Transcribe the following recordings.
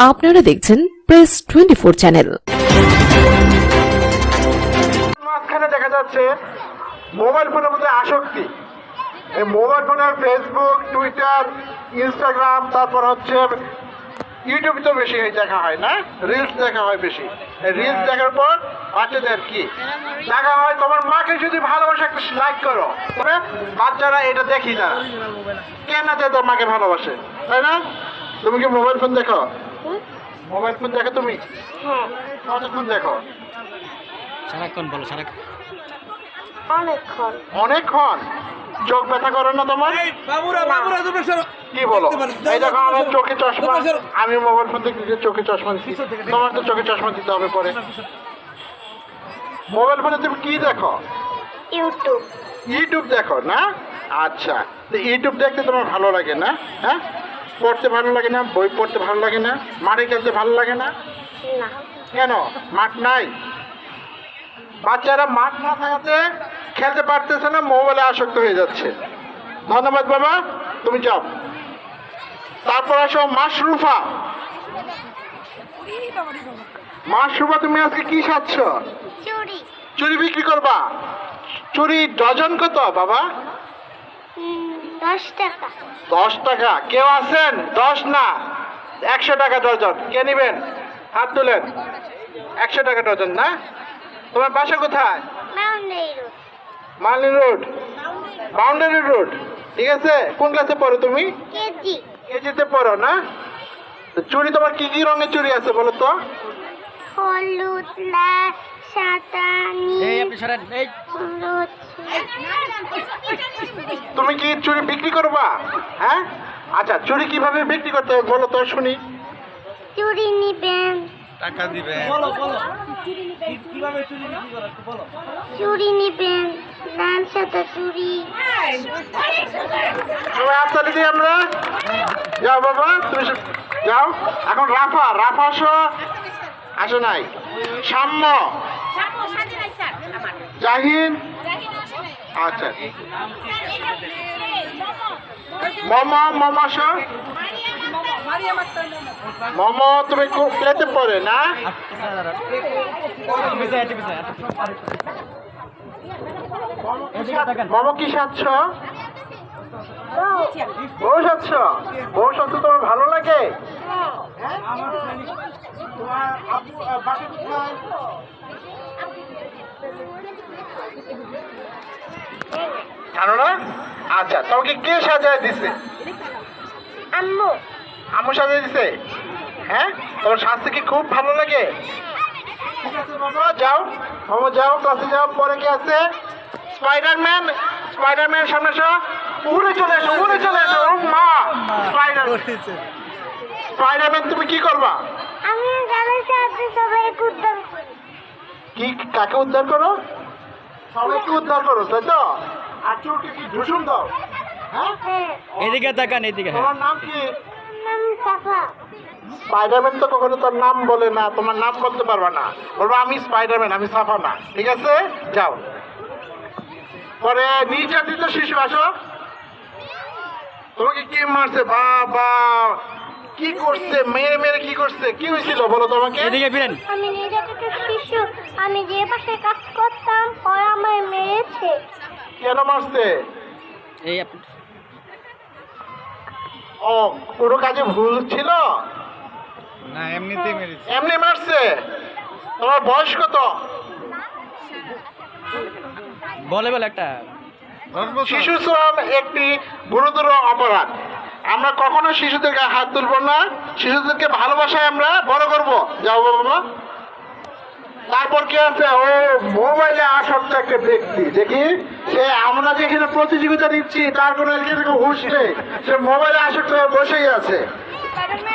আপনারা দেখছেন press twenty four channel মাঝখানে দেখা যাচ্ছে মোবাইল ফোনের মধ্যে আসক্তি। এই মোবাইল ফোনের ফেসবুক টুইটার ইনস্টাগ্রাম তারপর হচ্ছে ইউটিউব তো বেশি দেখা হয় না? রিলস দেখা হয় বেশি। রিলস দেখার পর বাচ্চাদের কি? দেখা হয় তোমার মাকে যদি ভালোবাসা, একটা লাইক করো। বাচ্চারা এটা দেখি না। কেন তোর মাকে ভালোবাসে? তাই না? তুমি কি মোবাইল ফোন দেখো? মোবাইল ফোন দেখো তুমি? কতক্ষণ দেখো? সারাক্ষণ বলো সারাক্ষণ। অনেকক্ষণ। অনেকক্ষণ? চোখ ব্যথা করে না তোমার? বাবুরা বাবুরা তোমরা সরো। কি বলো? এই দেখো আমার চোখে চশমা। আমি মোবাইল ফোন থেকে চোখে চশমা দিচ্ছি। তোমার তো চোখে চশমা দিতে হবে পরে। মোবাইল ফোনে তুমি কি দেখো? ইউটিউব। ইউটিউব দেখো না? আচ্ছা। তো ইউটিউব দেখতে তোমার ভালো লাগে না? হ্যাঁ? পড়তে ভালো লাগে না বই পড়তে ভালো লাগে না মাঠে খেলতে ভালো লাগে না? কেন? মাঠ নাই? বাচ্চারা মাঠ না থাকাতে খেলতে পারতেছে না মোবাইলে আসক্ত হয়ে যাচ্ছে। ধন্যবাদ বাবা তুমি যাও। তারপর আসো মাশরুফা। মাশরুফা তুমি আজকে কি খাচ্ছ? চুরি বিক্রি করবা? চুরি ডজন কত বাবা? দশ টাকা। কেউ আছেন? দশ না? একশো টাকা ডজন। কে নেবেন? হাত তুলেন। একশো টাকা ডজন না? তোমার বাসা কোথায়? Mullin road. বাউন্ডারি রোড ঠিক আছে? কোন ক্লাসে পড়ো তুমি? কেজিতে পড়ো না? চুড়ি তোমার কি কি রঙের চুড়ি আছে বলো তো? হলুদ লাল তুমি কি চুড়ি বিক্রি করবা? হ্যাঁ? আচ্ছা চুড়ি কীভাবে বিক্রি করতে হবে বলো তো শুনি। চুরি নিবেন। টাকা দিবেন। বলো বলো। কীভাবে চুরি বিক্রি করো বলো। চুরি নিবেন। লাল সাদা চুরি। তুমি দিই আমরা। যাও বাবা তুমি যাও। এখন রাফা রাফা আসো। আসো নাই। সাম্য। জাহিন? আচ্ছা। মমা। মমা আসো। মমো তুমি খুব প্লেতে পড়ে না? মমো কি সাচ্ছ বউ সাচ্ছ বউ সাচ্ছ তোমার ভালো লাগে? তোমার আব্বু বাসা কোথায়? জানো না? আচ্ছা তোমাকে কে সাজায় দিছে? আম্মু। আম্মু সাজিয়ে দিছে? হ্যাঁ? তোমার স্বাস্থ্য কি খুব ভালো লাগে? ঠিক আছে বাবা যাও। মামা যাও ক্লাসে যাও পরে কি আছে? স্পাইডারম্যান স্পাইডারম্যান সামনে এসো। উড়ে চলে এসো উড়ে চলে এসো। ও মা স্পাইডার স্পাইডারম্যান তুমি কি করবা? আমি উদ্ধার করি। কি কাকে উদ্ধার করো? সবাইকে উদ্ধার করো তাই তো? আর কি দাও? হ্যাঁ? হ্যাঁ। এদিকে তাকান এদিকে। তোমার নাম কি? নাম সাফা। স্পাইডারম্যান তো কখনো তোর নাম বলে না তোমার নাম বলতে পারবে না। বলব আমি স্পাইডারম্যান আমি সাফা না। ঠিক আছে? যাও। পরে নির্যাতিত শিশু আসো। তোমাকে কে মারছে? বাবা। কি করছে? মেরে মেরে কি করছে? কি হয়েছিল? বলো তোমাকে এদিকে ফিরেন। আমি নির্যাতিত শিশু। আমি যে পাশে কাজ করতাম ওরা আমায় মেরেছে। কেন মারছে? এই আপনি ও কোনো কাজে ভুল ছিল? না এমনিতেই মেরেছি। এমনি মারছে? তোমার বয়স কত? বলে বলে একটা। শিশু শ্রম একটি গুরুতর অপরাধ। আমরা কখনো শিশুদেরকে হাত তুলবো না। শিশুদেরকে ভালোবাসায় আমরা বড় করব। যাও বাবা তারপর কি আছে? ও মোবাইলে আসক্ত একটা ব্যক্তি। দেখি সে আমরা যেখানে প্রতিযোগিতা দিচ্ছি তার কোনো হুশ নেই। সে মোবাইলে আসক্ত হয়ে বসেই আছে।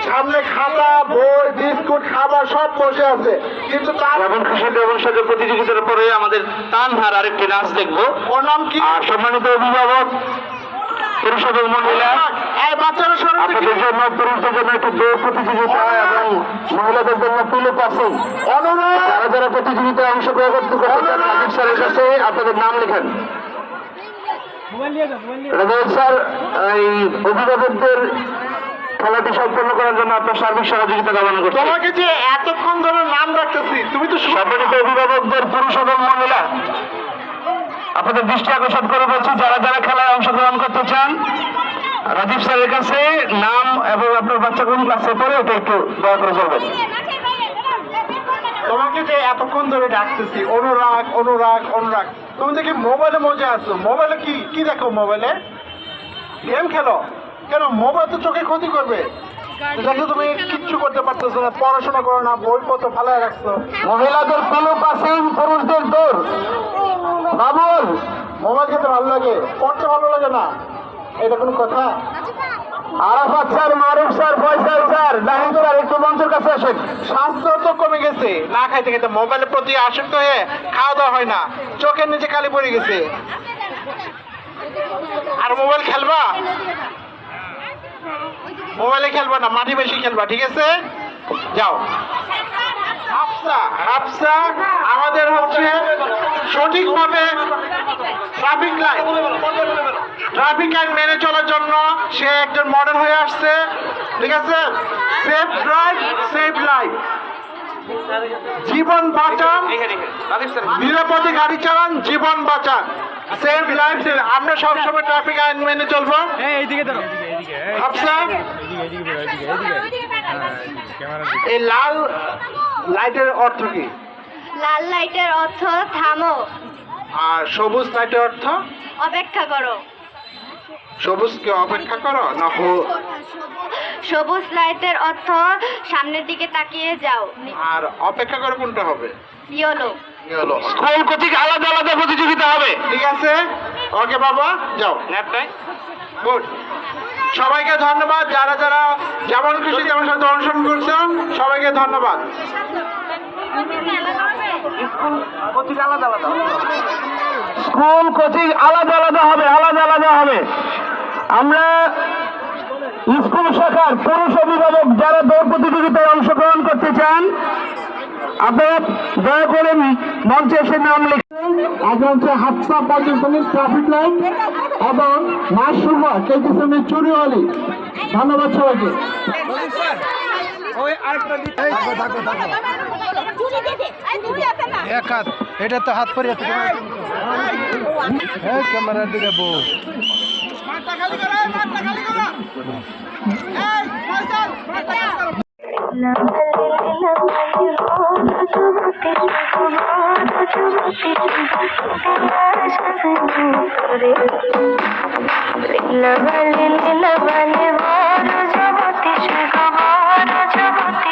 সামনে খাতা বই বিস্কুট খাবার সব বসে আছে। কিন্তু তার এবং সাথে প্রতিযোগিতার পরে আমাদের টান ধার আরেকটি নাচ দেখব। ওর নাম কি? সম্মানিত অভিভাবক মহিলা। আপনাদের জন্য পুরুষদের জন্য একটি দৌড় প্রতিযোগিতা এবং মহিলাদের জন্য পাসিং যারা যারা প্রতিযোগিতায় অংশগ্রহণ করতে করতে রাজীব স্যারের কাছে আপনাদের নাম লেখেন। রাজীব স্যার এই অভিভাবকদের খেলাটি সম্পন্ন করার জন্য আপনার সার্বিক সহযোগিতা কামনা করছি। তোমাকে যে এতক্ষণ ধরে নাম রাখতেছি তুমি তো। সম্মানিত অভিভাবকদের পুরুষ এবং মহিলা আপনাদের দৃষ্টি আকর্ষণ করে বলছি, যারা যারা খেলায় অংশগ্রহণ করতে চান, রাজীব স্যারের কাছে নাম এবং আপনার বাচ্চা কোন ক্লাসে পড়ে ওটা একটু দয়া করে বলবেন। তোমাকে যে এতক্ষণ ধরে ডাকতেছি, অনুরাগ অনুরাগ অনুরাগ তুমি দেখি মোবাইলে মজা আছো। মোবাইলে কি কি দেখো মোবাইলে? গেম খেলো? কেন, মোবাইল তো চোখে ক্ষতি করবে। দেখো তুমি কিচ্ছু করতে পারতেছো না পড়াশোনা করো না বইপত্র ফালায় রাখছো। মহিলাদের পিলো পাসিং পুরুষদের দৌড়। বাবুল মোবাইল খেতে ভালো লাগে পড়তে ভালো লাগে না? এটা কোনো কথা? Arafat sir Maruf sir Faisal sir Nahid sir একটু মঞ্চের কাছে আসেন। স্বাস্থ্য তো কমে গেছে। না খাইতে খাইতে মোবাইলের প্রতি আসক্ত হয়ে খাওয়া দাওয়া হয় না। চোখের নিচে কালি পড়ে গেছে। আর মোবাইল খেলবা? মোবাইলে খেলবা না, মাটি বেশি খেলবা, ঠিক আছে? যাও। আমাদের হচ্ছে সঠিকভাবে ট্রাফিক লাইট ট্রাফিক লাইট মেনে চলার জন্য সে একজন মডেল হয়ে আসছে, ঠিক আছে? সেফ ড্রাইভ সেফ লাইফ জীবন বাঁচান নিরাপদে গাড়ি চালান জীবন বাঁচান। সেফ লাইফ আমরা সবসময় ট্রাফিক আইন মেনে চলবো। এইদিকে ধরো। হাফসা এই লাল লাইটের অর্থ কি? লাল লাইটের অর্থ থামো। আর সবুজ লাইটের অর্থ? অপেক্ষা করো। সবুজকে অপেক্ষা করো না হো- সবুজ লাইটের অর্থ সামনের দিকে তাকিয়ে যাও। আর অপেক্ষা করে কোনটা হবে? ইয়েলো। হলো স্কুল কর্তৃক আলাদা আলাদা প্রতিযোগিতা হবে। ঠিক আছে? ওকে বাবা যাও। গুড। সবাইকে ধন্যবাদ যারা যারা যেমন খুশি তেমন সাথে অনুসরণ করছ সবাইকে ধন্যবাদ। স্কুল কোচিং আলাদা আলাদা হবে আলাদা আলাদা হবে আমরা স্কুল শাখার পুরুষ অভিভাবক যারা দৌড় প্রতিযোগিতায় অংশগ্রহণ করতে চান আপনারা দয়া করে মঞ্চে এসে নাম লিখুন আগে হচ্ছে হাফসা পর্যটনের ট্রাফিক লাইট এবং মাসুমা কেটিসনের চুরিওয়ালি ধন্যবাদ সবাইকে ওই আরেকটা এক হাত এটা তো হাত পরে আছে হ্যাঁ ক্যামেরার দিকে বউ লগালে লগালে বড় জগতি সৈগ বড় জগতি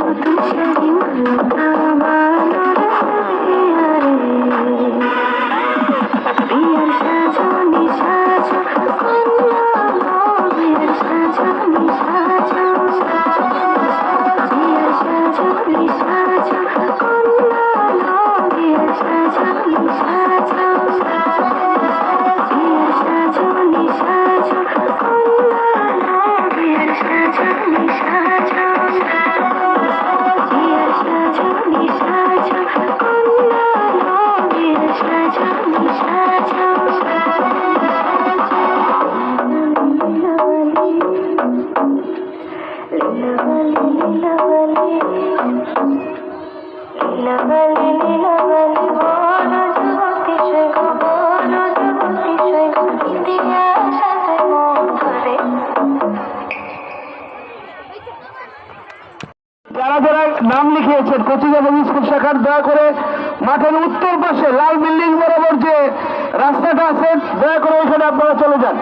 নতুন শাড়ি মাঠের উত্তর পাশে লাল বিল্ডিং বরাবর যে রাস্তাটা আছে, দয়া করে ওইখানে আপনারা চলে যান।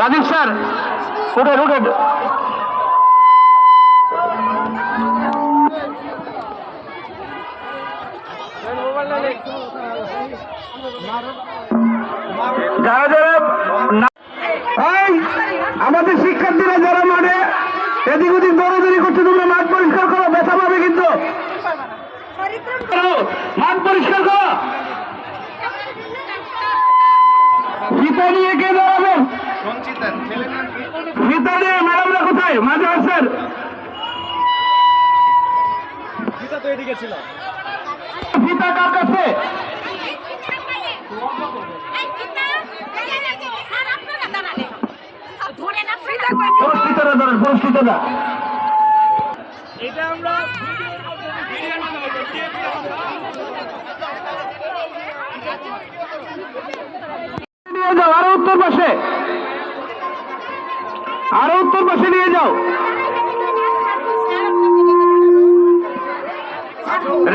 রাজীব স্যার যারা যারা আমাদের শিক্ষার্থীরা যারা মাঠে এদিক ওদিক দৌড়াদৌড়ি করছে তোমরা মাঠ পরিষ্কার করো ব্যথা পাবে কিন্তু করো, মাঠ পরিষ্কার করো ফিতা নিয়ে কে দাঁড়াবেন ফিতা নিয়ে ম্যাডামরা কোথায় মাঝে আসেন গীতা তো এদিকে ছিল ফিতা কার কাছে? পরিস্থিতরা ধরেন পরিস্থিতরা এটা আমরা নিয়ে যাও আরও উত্তর পাশে। আরও উত্তর পাশে নিয়ে যাও।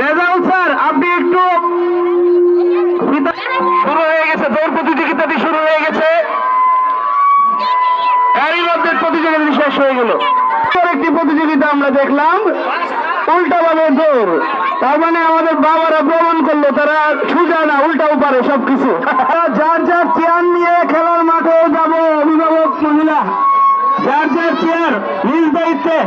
রেজাউল স্যার আপনি একটু শুরু হয়ে গেছে, দৌড় প্রতিযোগিতাটি শুরু হয়ে গেছে। এরই শেষ হয়ে গেল। একটি প্রতিযোগিতা আমরা দেখলাম উল্টাভাবে দৌড়। তার মানে আমাদের বাবারা প্রমাণ করল, তারা সুজা না উল্টাও পারে সবকিছু। যার যার চেয়ার নিয়ে খেলার মাঠে যাব, অভিভাবক মহিলা। যার যার চেয়ার, নিজ দায়িত্বে